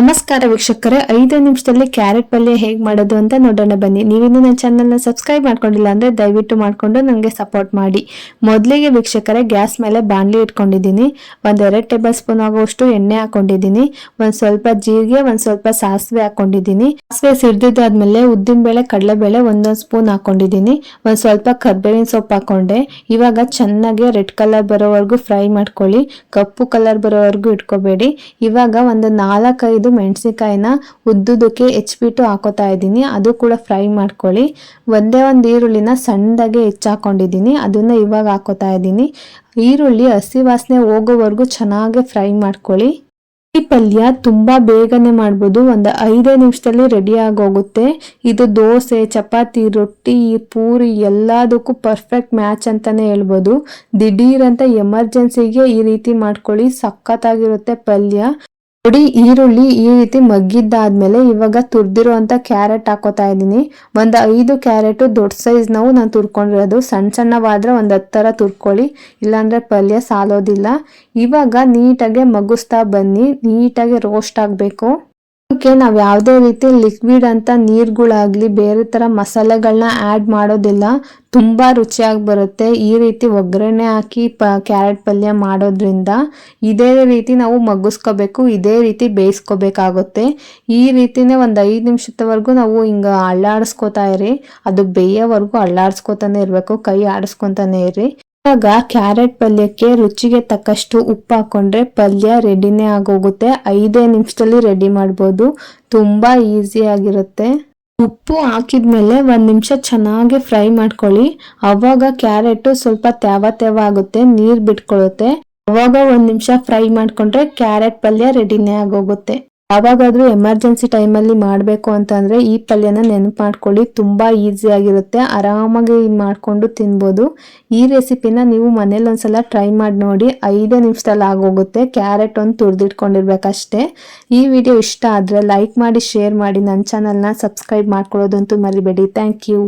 ನಮಸ್ಕಾರ ವೀಕ್ಷಕರೇ. ಐದು ನಿಮಿಷದಲ್ಲಿ ಕ್ಯಾರೆಟ್ ಪಲ್ಯ ಹೇಗೆ ಮಾಡೋದು ಅಂತ ನೋಡೋಣ ಬನ್ನಿ. ನೀವಿನ್ನೂ ನನ್ನ ಚಾನಲ್ನ ಸಬ್ಸ್ಕ್ರೈಬ್ ಮಾಡ್ಕೊಂಡಿಲ್ಲ ಅಂದ್ರೆ ದಯವಿಟ್ಟು ಮಾಡ್ಕೊಂಡು ನನಗೆ ಸಪೋರ್ಟ್ ಮಾಡಿ. ಮೊದಲಿಗೆ ವೀಕ್ಷಕರೇ, ಗ್ಯಾಸ್ ಮೇಲೆ ಬಾಣಲಿ ಇಟ್ಕೊಂಡಿದ್ದೀನಿ. ಒಂದ್ ಎರಡು ಟೇಬಲ್ ಸ್ಪೂನ್ ಆಗುವಷ್ಟು ಎಣ್ಣೆ ಹಾಕೊಂಡಿದ್ದೀನಿ. ಒಂದು ಸ್ವಲ್ಪ ಜೀರಿಗೆ, ಒಂದು ಸ್ವಲ್ಪ ಸಾಸಿವೆ ಹಾಕೊಂಡಿದ್ದೀನಿ. ಸಾಸಿವೆ ಸಿಡ್ದಿದ್ದಾದ್ಮೇಲೆ ಉದ್ದಿನಬೇಳೆ, ಕಡಲೆಬೇಳೆ ಒಂದೊಂದು ಸ್ಪೂನ್ ಹಾಕೊಂಡಿದ್ದೀನಿ. ಒಂದು ಸ್ವಲ್ಪ ಕರ್ಬೇವಿನ ಸೊಪ್ಪು ಹಾಕೊಂಡೆ. ಇವಾಗ ಚೆನ್ನಾಗಿ ರೆಡ್ ಕಲರ್ ಬರೋವರೆಗೂ ಫ್ರೈ ಮಾಡ್ಕೊಳ್ಳಿ. ಕಪ್ಪು ಕಲರ್ ಬರೋವರೆಗೂ ಇಟ್ಕೋಬೇಡಿ. ಇವಾಗ ಒಂದು ನಾಲ್ಕೈದು ಮೆಣಸಿನಕಾಯಿನ ಉದ್ದುದಕ್ಕೆ ಹೆಚ್ಚಿಬಿಟ್ಟು ಹಾಕೋತಾ ಇದ್ದೀನಿ. ಅದು ಕೂಡ ಫ್ರೈ ಮಾಡ್ಕೊಳ್ಳಿ. ಒಂದೇ ಒಂದು ಈರುಳ್ಳಿನ ಸಣ್ಣದಾಗೆ ಹೆಚ್ಚಾಕೊಂಡಿದ್ದೀನಿ. ಅದನ್ನು ಇವಾಗ ಹಾಕೋತಾ ಇದ್ದೀನಿ. ಈರುಳ್ಳಿ ಹಸಿ ವಾಸನೆ ಹೋಗೋವರೆಗೂ ಚೆನ್ನಾಗಿ ಫ್ರೈ ಮಾಡ್ಕೊಳ್ಳಿ. ಈ ಪಲ್ಯ ತುಂಬ ಬೇಗನೆ ಮಾಡ್ಬೋದು. ಒಂದು ಐದೇ ನಿಮಿಷದಲ್ಲಿ ರೆಡಿ ಆಗೋಗುತ್ತೆ. ಇದು ದೋಸೆ, ಚಪಾತಿ, ರೊಟ್ಟಿ, ಪೂರಿ ಎಲ್ಲದಕ್ಕೂ ಪರ್ಫೆಕ್ಟ್ ಮ್ಯಾಚ್ ಅಂತಲೇ ಹೇಳ್ಬೋದು. ದಿಢೀರಂತ ಎಮರ್ಜೆನ್ಸಿಗೆ ಈ ರೀತಿ ಮಾಡ್ಕೊಳ್ಳಿ. ಸಖತ್ತಾಗಿರುತ್ತೆ ಪಲ್ಯ. ನೋಡಿ, ಈರುಳ್ಳಿ ಈ ರೀತಿ ಮಗ್ಗಿದ್ದಾದ್ಮೇಲೆ ಇವಾಗ ತುರ್ದಿರುವಂತ ಕ್ಯಾರೆಟ್ ಹಾಕೋತಾ ಇದ್ದೀನಿ. ಒಂದ್ ಐದು ಕ್ಯಾರೆಟ್ ದೊಡ್ಡ ಸೈಜ್ ನಾವು ನಾನು ತುರ್ಕೊಂಡಿರೋದು. ಸಣ್ಣ ಸಣ್ಣವಾದ್ರೆ ಒಂದ್ ಹತ್ತರ ತುರ್ಕೊಳ್ಳಿ. ಇಲ್ಲಾಂದ್ರೆ ಪಲ್ಯ ಸಾಲೋದಿಲ್ಲ. ಇವಾಗ ನೀಟಾಗಿ ಮಗುಸ್ತಾ ಬನ್ನಿ. ನೀಟಾಗಿ ರೋಸ್ಟ್ ಆಗ್ಬೇಕು. ಅದಕ್ಕೆ ನಾವು ಯಾವುದೇ ರೀತಿ ಲಿಕ್ವಿಡ್ ಅಂತ ನೀರುಗಳಾಗಲಿ ಬೇರೆ ತರ ಮಸಾಲೆಗಳನ್ನ ಆಡ್ ಮಾಡೋದಿಲ್ಲ. ತುಂಬಾ ರುಚಿಯಾಗಿ ಬರುತ್ತೆ. ಈ ರೀತಿ ಒಗ್ಗರಣೆ ಹಾಕಿ ಪ ಕ್ಯಾರೆಟ್ ಪಲ್ಯ ಮಾಡೋದ್ರಿಂದ ಇದೇ ರೀತಿ ನಾವು ಮಗ್ಗಿಸ್ಕೋಬೇಕು, ಇದೇ ರೀತಿ ಬೇಯಿಸ್ಕೋಬೇಕಾಗುತ್ತೆ. ಈ ರೀತಿನೇ ಒಂದು ಐದು ನಿಮಿಷದವರೆಗೂ ನಾವು ಹಿಂಗೆ ಅಳ್ಳಾಡಿಸ್ಕೋತಾ ಇರಿ. ಅದು ಬೇಯೋವರೆಗೂ ಅಳ್ಳಾಡಿಸ್ಕೋತಾನೆ ಇರಬೇಕು, ಕೈ ಆಡಿಸ್ಕೊತಾನೆ ಇರಿ. ಇವಾಗ ಕ್ಯಾರೆಟ್ ಪಲ್ಯಕ್ಕೆ ರುಚಿಗೆ ತಕ್ಕಷ್ಟು ಉಪ್ಪು ಹಾಕೊಂಡ್ರೆ ಪಲ್ಯ ರೆಡಿನೇ ಆಗೋಗುತ್ತೆ. ಐದೇ ನಿಮಿಷದಲ್ಲಿ ರೆಡಿ ಮಾಡ್ಬೋದು. ತುಂಬಾ ಈಸಿ ಆಗಿರುತ್ತೆ. ಉಪ್ಪು ಹಾಕಿದ್ಮೇಲೆ ಒಂದು ನಿಮಿಷ ಚೆನ್ನಾಗಿ ಫ್ರೈ ಮಾಡ್ಕೊಳ್ಳಿ. ಅವಾಗ ಕ್ಯಾರೆಟು ಸ್ವಲ್ಪ ತ್ಯಾವ ತ್ಯಾವ ಆಗುತ್ತೆ, ನೀರು ಬಿಟ್ಕೊಳ್ಳುತ್ತೆ ಅವಾಗ ಒಂದು ನಿಮಿಷ ಫ್ರೈ ಮಾಡ್ಕೊಂಡ್ರೆ ಕ್ಯಾರೆಟ್ ಪಲ್ಯ ರೆಡಿನೇ ಆಗೋಗುತ್ತೆ. ಯಾವಾಗಾದ್ರೂ ಎಮರ್ಜೆನ್ಸಿ ಟೈಮಲ್ಲಿ ಮಾಡಬೇಕು ಅಂತಂದ್ರೆ ಈ ಪಲ್ಯನ ನೆನಪು ಮಾಡ್ಕೊಳ್ಳಿ ತುಂಬಾ ಈಸಿ ಆಗಿರುತ್ತೆ. ಆರಾಮಾಗಿ ಮಾಡ್ಕೊಂಡು ತಿನ್ಬೋದು. ಈ ರೆಸಿಪಿನ ನೀವು ಮನೇಲಿ ಒಂದ್ಸಲ ಟ್ರೈ ಮಾಡಿ ನೋಡಿ. ಐದೇ ನಿಮಿಷದಲ್ಲಿ ಆಗೋಗುತ್ತೆ. ಕ್ಯಾರೆಟ್ ಒಂದು ತುರಿದಿಟ್ಕೊಂಡಿರ್ಬೇಕಷ್ಟೇ. ಈ ವಿಡಿಯೋ ಇಷ್ಟ ಆದ್ರೆ ಲೈಕ್ ಮಾಡಿ, ಶೇರ್ ಮಾಡಿ. ನನ್ನ ಚಾನಲ್ನ ಸಬ್ಸ್ಕ್ರೈಬ್ ಮಾಡ್ಕೊಳ್ಳೋದಂತೂ ಮರಿಬೇಡಿ. Thank you.